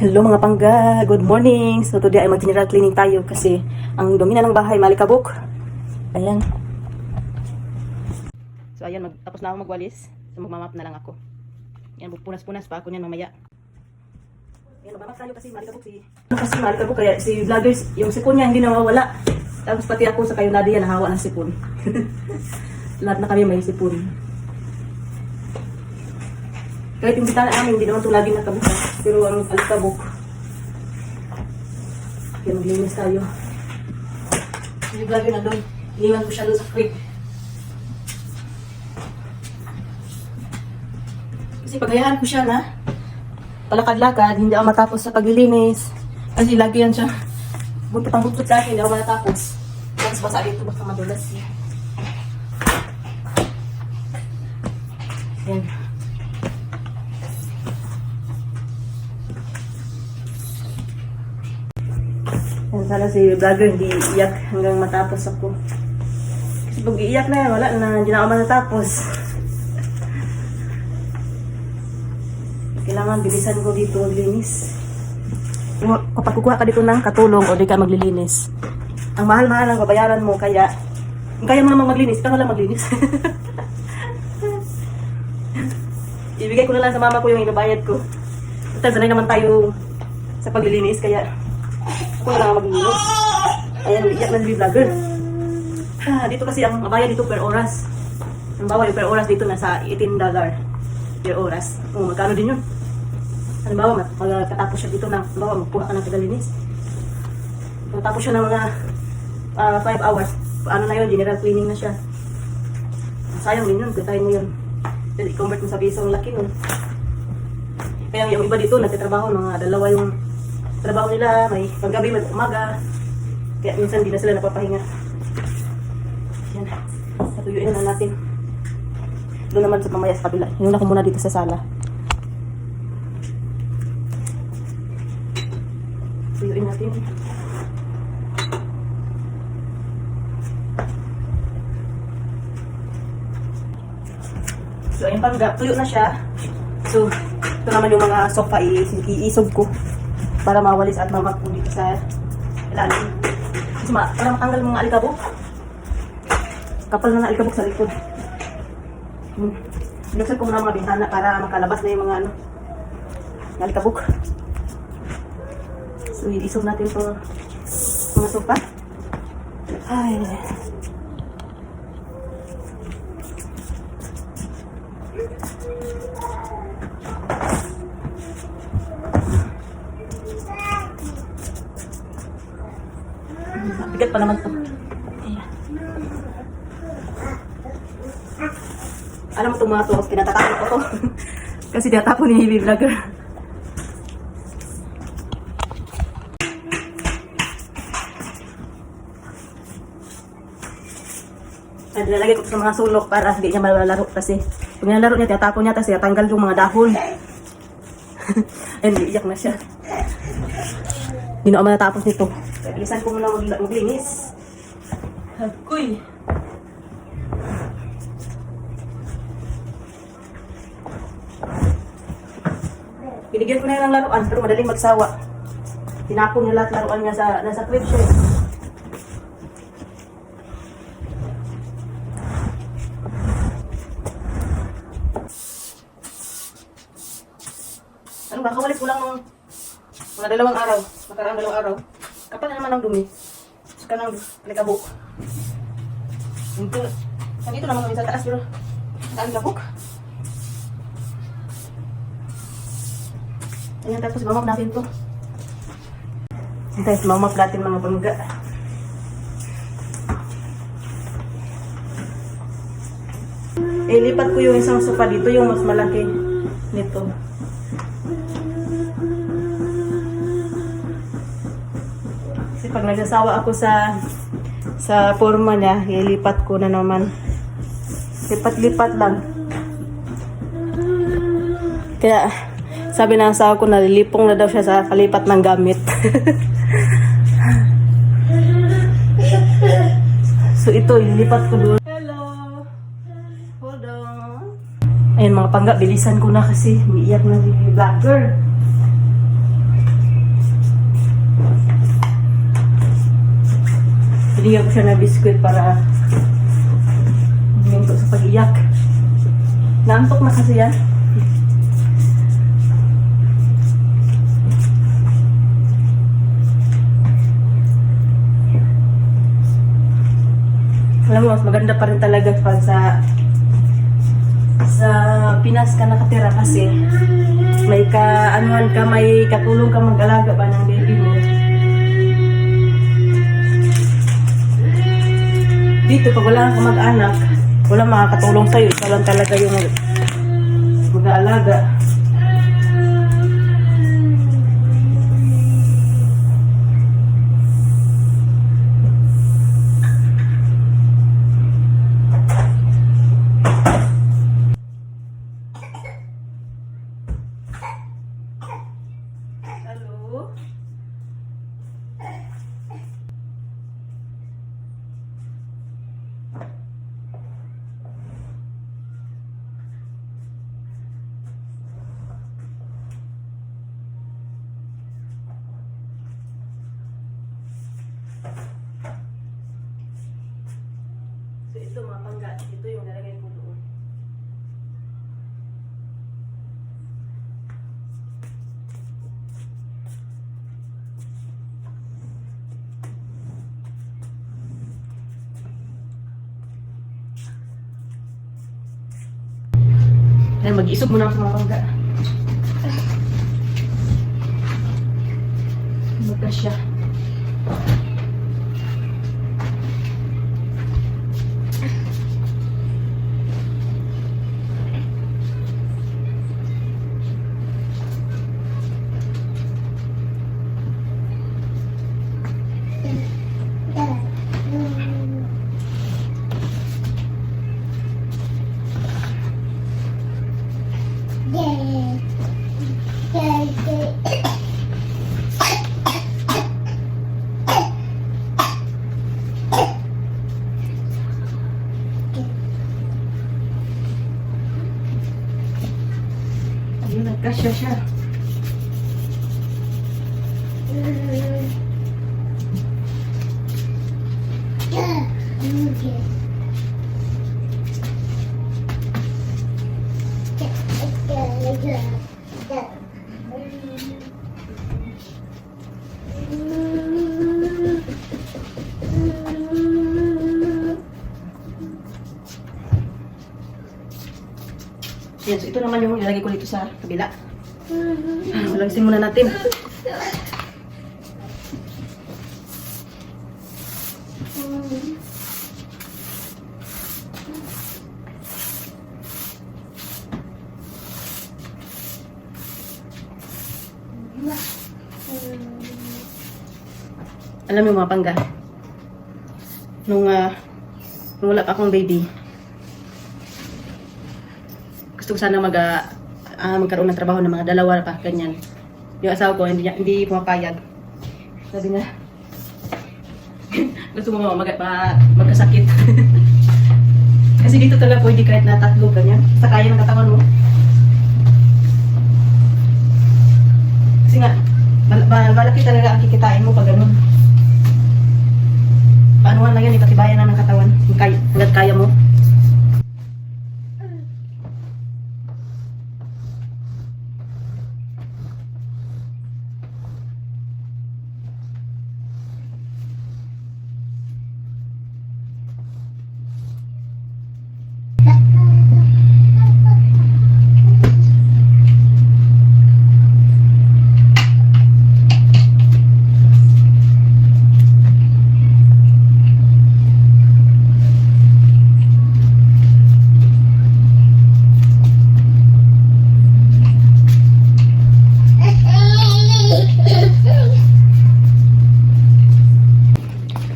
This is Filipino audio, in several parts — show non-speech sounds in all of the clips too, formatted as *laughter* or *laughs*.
Hello mga pangga, good morning. So today ay mag-general cleaning tayo kasi ang dumi na ng bahay, malikabok. Ayan. So ayan, mag, tapos na ako magwalis. So magmamap na lang ako. Yan, punas-punas pa ako niyan mamaya. Yan, magmamap tayo kasi malikabok si... Ano kasi malikabok kaya si vloggers, yung sipon niya hindi nawawala. Tapos pati ako sa kayo Nadia nahawa ng sipon. *laughs* Lahat na kami may sipon. Kahit yung bitana namin, hindi naman ito laging nakabukas. Pero ang alikabok, kaya maglinis tayo. Yung vlogger na doon, iniwan ko siya doon sa creek. Kasi pagayahan ko siya na palakad-lakad, hindi ako matapos sa paglilinis. Kasi lagi yan siya. Buntot ang buntot akin, hindi ako matapos. Tapos basa dito, baka madulas siya. Yan. Sana si vlogger hindi iyak hanggang matapos ako. Kasi pag iiyak na yan, wala na, hindi na ako matatapos. Kailangan bilisan ko dito maglinis. Kapag kukuha ka dito ng katulong o di ka maglilinis. Ang mahal-mahal ang babayaran mo, kaya kaya mo namang maglinis, ikaw lang maglinis. *laughs* Ibigay ko na lang sa mama ko yung inabayad ko. Total, sanay naman tayo sa paglilinis, kaya ako na lang maglilinis. Ayan, iyak si vlogger. Ha, dito kasi ang bayad dito per oras. Ang bawal yung per oras dito nasa 18 dollar per oras. Kung magkano din yun. Halimbawa, mag- magkatapos siya dito ng, halimbawa, magkuha ka ng kadalinis. Magkatapos siya ng mga 5 hours. Ano na yun, general cleaning na siya. Sayang din yun, katayin mo yun. I-convert mo sa piso, ang laki nun. Kaya yung iba dito, nagtatrabaho, mga dalawa yung trabaho nila, may paggabi, may umaga. Kaya minsan di na sila napapahinga. Yan. Natuyuin na natin. Doon naman sa mamaya sa kabila. Yung ako muna dito sa sala. Tuyuin natin. So, ayun pang tuyo na siya. So, ito naman yung mga sofa iisog ko para mawalis at mamag po dito sa ilalim. Kasi ma, para matanggal mga alikabok. Kapal na na alikabok sa likod. Hmm. Binuksan ko muna mga bintana para makalabas na yung mga ano, alikabok. So, iisog natin ito mga sofa. Ay, bigat pa naman to. Ayan. Alam mo itong mga to, pinatatakan ko to. *laughs* Kasi tinatapon ni Hili Vlogger. Ay, nilalagay ko sa mga sulok para hindi niya malalaro kasi pag nilalaro niya, tinatapon niya, tapos tinatanggal yung mga dahon. *laughs* Ayun, iiyak na siya. Hindi na ako matatapos nito. Kaya bilisan ko muna mag maglinis. Agoy! Binigyan ko na yun ng laruan, pero madaling magsawa. Tinapon niya lahat laruan niya sa, nasa crib siya. eh. Ano ba, kawalit ko lang ng mga dalawang araw, nakaraang dalawang araw. Kapal na naman ang dumi. Saka ng likabok. Ito, nandito naman kami sa taas pero ang likabok. Ayan, tapos mamap natin to. Tapos mamap natin mga pangga. Eh, lipat ko yung isang sofa dito, yung mas malaki nito. Pag nagsasawa ako sa sa forma niya, ilipat ko na naman. Lipat-lipat lang. Kaya sabi ng asawa ko nalilipong na daw siya sa kalipat ng gamit. *laughs* so ito, ilipat ko doon. Hello! Hold on. Ayun mga pangga, bilisan ko na kasi umiiyak na si vlogger. Binigyan siya ng biskwit para huminto sa pag-iyak. Naantok na kasi yan. Alam mo, maganda pa rin talaga pag sa sa Pinas ka nakatira kasi may ka anuhan ka may katulong ka mag-alaga ba ng baby mo dito pag wala kang mag-anak wala makakatulong sa'yo. Ikaw talaga yung mag-aalaga Hello? So ito mga pangga, ito yung nalagay ko doon. Ayan, mag-isog muna ako sa mga pangga. Magka siya. Siya. Yan, so ito naman yung nilagay ko dito sa kabila. Ah, Malagsin muna natin. Alam mo mga pangga, nung, ah, nung wala pa akong baby, gusto ko sana mag, ah, ah, magkaroon ng trabaho ng mga dalawa pa, ganyan. Yung asawa ko, hindi, hindi pumapayag. Sabi niya, *laughs* gusto mo mag, ma, magkasakit. *laughs* Kasi dito talaga pwede kahit na tatlo, ganyan. Sa kaya ng katawan mo. Kasi nga, mal, mal, malaki talaga ang kikitain mo pag ganun. Paano lang yan, ipatibayan na ng katawan. Hanggat kaya mo.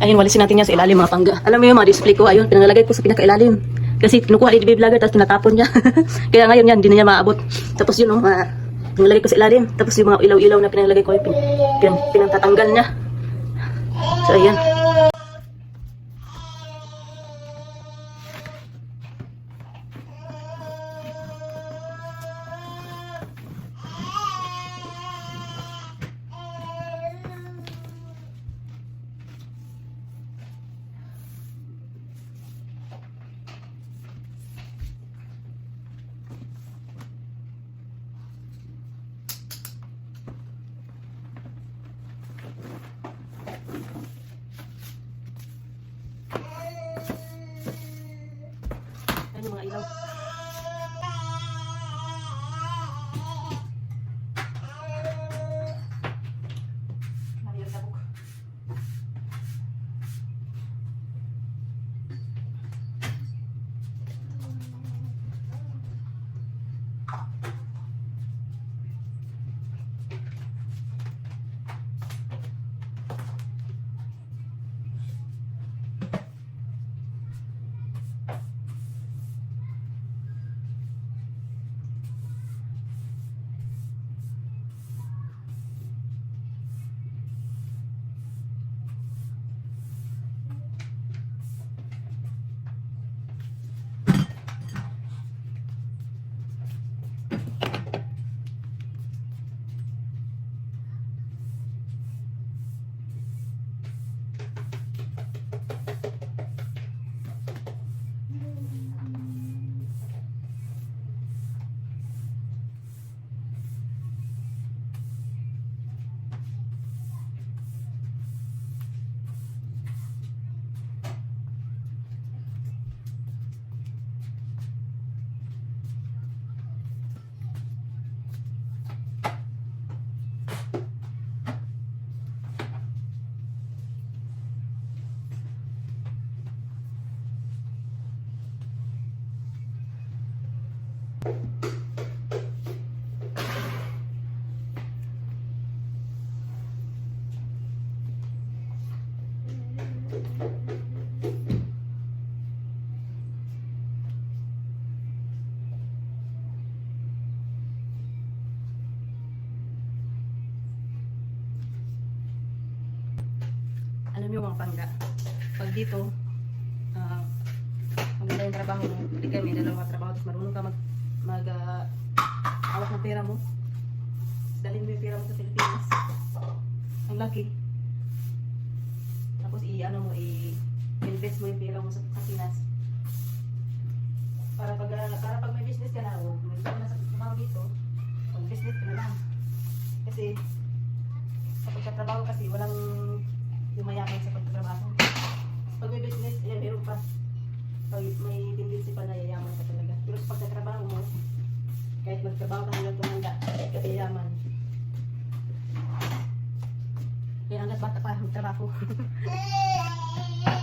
Ayun, walisin natin yan sa ilalim mga pangga. Alam mo yung mga display ko, ayun, pinangalagay ko sa pinakailalim. Kasi kinukuha ni DB Vlogger, tapos tinatapon niya. *laughs* Kaya ngayon yan, hindi na niya maabot. Tapos yun, oh, uh, ko sa ilalim. Tapos yung mga ilaw-ilaw na pinangalagay ko, pin, pin, pinantatanggal niya. So, ayan. Alam niyo mga pangga, pag dito, ah, maganda yung trabaho hindi ka may dalawa trabaho, tapos marunong ka mag, mag, ah, hawak ng pera mo, dalhin mo yung pera mo sa Pilipinas, ang laki, tapos i-ano mo, i-invest mo yung pera mo sa, sa Pinas, para pag, ah, para pag may business ka na, o may ka na sa trabaho dito, pag business ka na lang, kasi, sa pagkatrabaho kasi, walang yumayaman sa pagtatrabaho. Pag may business, eh, meron pa. Pag may tendency pa na yayaman ka talaga. Pero sa pagtatrabaho mo, kahit magtrabaho ka hanggang tumanda, kahit ka yayaman. Kaya hanggat bata pa, magtrabaho. *laughs*